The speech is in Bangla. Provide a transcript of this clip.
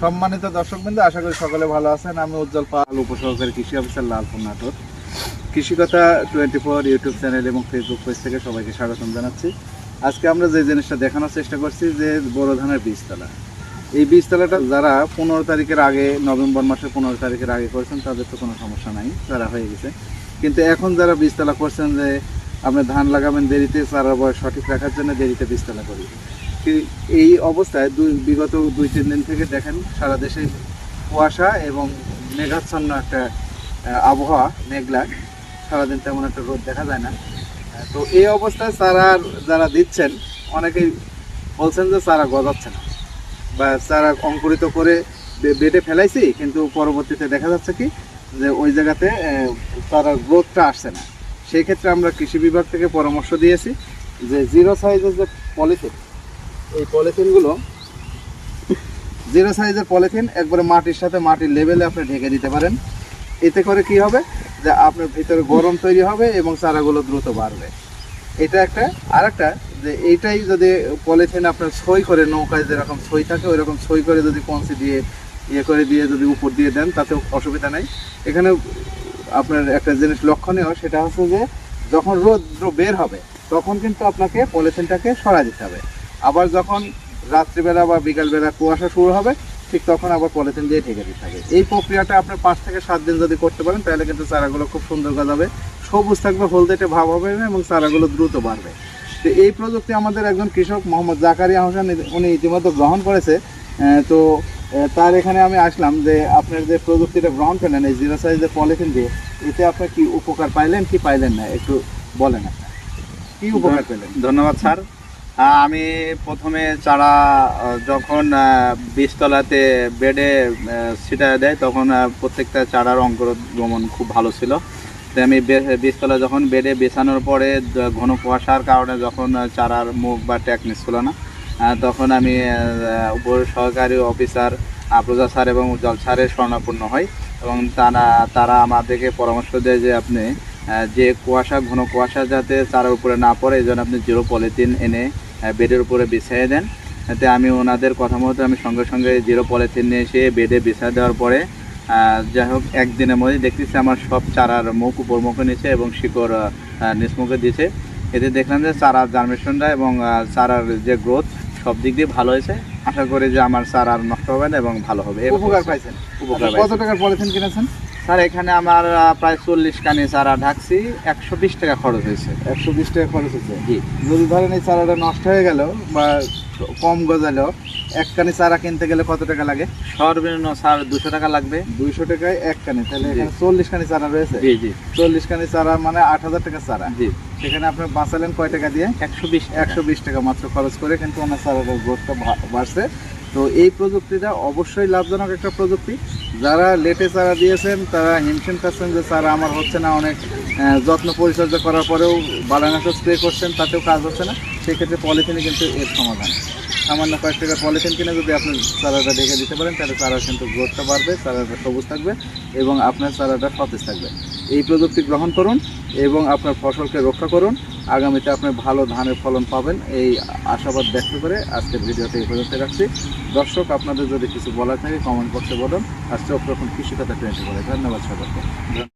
সম্মানিত দর্শকবৃন্দ, আশা করি সকলে ভালো আছেন। আমি উজ্জ্বল পাল, উপসহকারী কৃষি officer Lalpur Natore. Krishikatha twenty four YouTube channel এবং ফেসবুক পেজ থেকে সবাইকে স্বাগতম জানাচ্ছি। আজকে আমরা যে জিনিসটা দেখানোর চেষ্টা করছি, যে বড় ধানের বীজতলা। এই বীজতলাটা যারা পনেরো তারিখের আগে, নভেম্বর মাসের পনেরো তারিখের আগে করেছেন, তাদের তো কোনো সমস্যা নাই, তারা হয়ে গেছে। কিন্তু এখন যারা বীজতলা করছেন, যে আপনি ধান লাগাবেন দেরিতে চারা বয়স সঠিক রাখার জন্য দেরিতে বীজতলা করি। এই অবস্থায় দুই, বিগত দুই, তিন দিন থেকে দেখেন সারা দেশে কুয়াশা এবং মেঘাচ্ছন্ন একটা আবহাওয়া, মেঘলা। সারাদিন তেমন একটা রোদ দেখা যায় না। তো এই অবস্থায় চারা যারা দিচ্ছেন, অনেকেই বলছেন যে চারা গজাচ্ছে না। বা চারা অঙ্কুরিত করে বেটে ফেলাইছি, কিন্তু পরবর্তীতে দেখা যাচ্ছে কি, যে ওই জায়গাতে চারার গ্রোথটা আসছে না। সেই ক্ষেত্রে আমরা কৃষি বিভাগ থেকে পরামর্শ দিয়েছি যে জিরো সাইজের যে পলিথিন এই পলিথিনগুলো, জিরো সাইজের পলিথিন, একবারে মাটির সাথে মাটির লেভেলে আপনি ঢেকে দিতে পারেন। এতে করে কি হবে? যে আপনার ভিতরে গরম তৈরি হবে এবং চারাগুলো দ্রুত বাড়বে। এটা একটা। আর একটা যে এইটাই যদি পলিথিন আপনার সই করে, নৌকায় যেরকম সই থাকে ওই রকম সই করে যদি কঞ্চি দিয়ে ইয়ে করে দিয়ে যদি উপর দিয়ে দেন, তাতেও অসুবিধা নেই। এখানে আপনার একটা জিনিস লক্ষণীয়, সেটা হচ্ছে যে যখন রোদ্র বের হবে, তখন কিন্তু আপনাকে পলিথিনটাকে সরা দিতে হবে। আবার যখন রাত্রিবেলা বা বিকালবেলা কুয়াশা শুরু হবে ঠিক তখন আবার পলিথিন দিয়ে ঢেকে দিতে হবে। এই প্রক্রিয়াটা আপনার পাঁচ থেকে সাত দিন যদি করতে পারেন তাহলে কিন্তু চারাগুলো খুব সুন্দর গজাবে। সবুজ থাকবে হলদেটে ভাব হবে না এবং চারাগুলো দ্রুত বাড়বে। তো এই প্রযুক্তি আমাদের একজন কৃষক মোহাম্মদ জাকারিয়া হোসেন উনি ইতিমধ্যে গ্রহণ করেছে। তো তার এখানে আমি আসলাম যে আপনার যে প্রযুক্তিটা গ্রহণ করলেন এই জিরো সাইজের পলিথিন দিয়ে এতে আপনি কি উপকার পাইলেন কি পাইলেন না একটু বলেন আপনি কি উপকার পেলেন? ধন্যবাদ স্যার। আমি প্রথমে চারা যখন বীজতলাতে বেডে ছিটা দেয়, তখন প্রত্যেকটা চারার অঙ্কুরোদ্গমন খুব ভালো ছিল। তো আমি বে- বীজতলা যখন বেডে বেছানোর পরে ঘন কুয়াশার কারণে যখন চারার মুখ বা ট্যাক নিচ্ছিল না তখন আমি উপর সহকারী অফিসার আফরোজা স্যার এবং উজ্জ্বল স্যারের স্বর্ণাপন্ন হই এবং তারা তারা আমাদেরকে পরামর্শ দেয় যে আপনি যে কুয়াশা, ঘন কুয়াশা যাতে চারার উপরে না পড়ে, এই আপনি জিরো পলিথিন এনে বেডের উপরে বিছিয়ে দেন। এতে আমি ওনাদের কথা মতো আমি সঙ্গে সঙ্গে জিরো পলিথিন নিয়ে এসে বেডে বিছিয়ে দেওয়ার পরে যাই হোক একদিনের মধ্যে দেখতেছি আমার সব চারার মুখ উপর মুখে নিচে এবং শিকড় আহ, নিচ মুখে দিয়েছে এতে দেখলাম যে চারার জার্মেশনটা এবং চারার যে গ্রোথ সব দিক দিয়ে ভালো হয়েছে। আশা করি যে আমার চারা আর নষ্ট হবে না এবং ভালো হবে। উপকার পাইছেন। উপকার কত টাকার পলিথিন কিনেছেন? স্যার এখানে আমার প্রায় চল্লিশ কানি চারা ঢাকছি একশো বিশ টাকা খরচ হয়েছে। একশো বিশ টাকা খরচ হয়েছে? জি। যদি ধরেন এই চারাটা নষ্ট হয়ে গেল বা কম গজালো এক কানি চারা কিনতে গেলে কত টাকা লাগে? সর্বনিম্ন স্যার দুশো টাকা লাগবে। দুইশো টাকায় এক কানি তাহলে এখানে চল্লিশ কানি চারা রয়েছে? জি জি। চল্লিশ কানি চারা মানে আট হাজার টাকা চারা। জি। সেখানে আপনি বাঁচালেন কয় টাকা দিয়ে? একশো বিশ একশো বিশ টাকা মাত্র খরচ করে কিন্তু ওনার চারাটার গ্রোথটা বাড়ছে। তো এই প্রযুক্তিটা অবশ্যই লাভজনক একটা প্রযুক্তি। যারা লেটে চারা দিয়েছেন, তারা হিমশিম খাচ্ছেন যে চারা আমার হচ্ছে না অনেক যত্ন পরিচর্যা করার পরেও বালানাশক স্প্রে করছেন, তাতেও কাজ হচ্ছে না। সেক্ষেত্রে পলিথিনে কিন্তু এর সমাধান। সামান্য কয়েক টাকা পলিথিন কিনে যদি আপনি চারাটা রেখে দিতে পারেন, তাহলে চারা কিন্তু গ্রোথটা বাড়বে, চারাটা সবুজ থাকবে এবং আপনার চারাটা সতেজ থাকবে। এই প্রযুক্তি গ্রহণ করুন। এবং আপনার ফসলকে রক্ষা করুন। আগামীতে আপনি ভালো ধানের ফলন পাবেন, এই আশাবাদ ব্যক্ত করে আজকের ভিডিওতে এই পর্যন্ত রাখছি। দর্শক, আপনাদের যদি কিছু বলার থাকে কমেন্ট বক্সে বলুন। আজকে চোখ রকম কৃষিকতা টোয়েন্টি করে ধন্যবাদ সবাইকে।